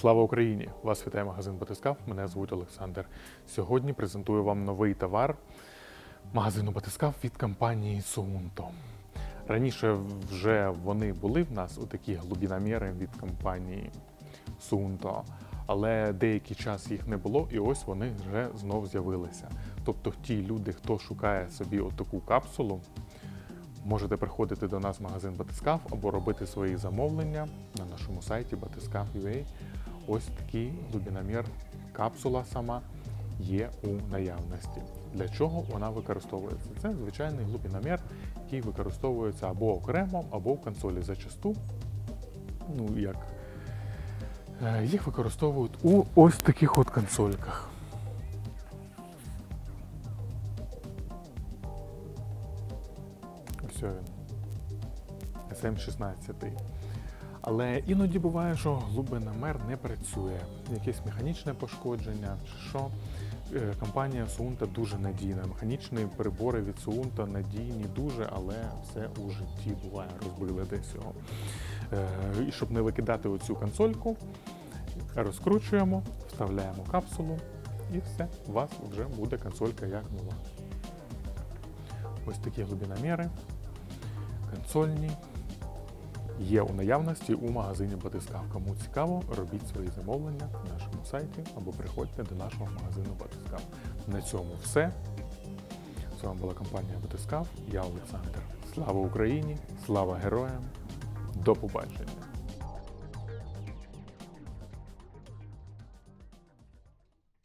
Слава Україні! Вас вітає магазин Батискав. Мене звуть Олександр. Сьогодні презентую вам новий товар магазину Батискав від компанії Суунто. Раніше вже вони були в нас у такі глибиноміри від компанії Суунто, але деякий час їх не було, і ось вони вже знов з'явилися. Тобто, ті люди, хто шукає собі отаку капсулу, можете приходити до нас в магазин Батискав або робити свої замовлення на нашому сайті Батискав.ua. Ось такий глибиномір капсула сама є у наявності. Для чого вона використовується? Це звичайний глибиномір, який використовується або окремо, або в консолі. Зачасту, ну як е, їх використовують у ось таких от консольках. Ось він. SM16. Але іноді буває, що глибиномер не працює, якесь механічне пошкодження, чи що. Е, Компанія Суунта дуже надійна. Механічні прибори від Суунта надійні дуже, але все у житті буває, розбили десь його. Е, І щоб не викидати оцю консольку, розкручуємо, вставляємо капсулу і все, у вас вже буде консолька як нова. Ось такі глибиноміри, консольні є у наявності у магазині Батискав. Кому цікаво, робіть свої замовлення на нашому сайті або приходьте до нашого магазину Батискав. На цьому все. З вами була компанія Батискав. Я Олександр. Слава Україні! Слава героям! До побачення!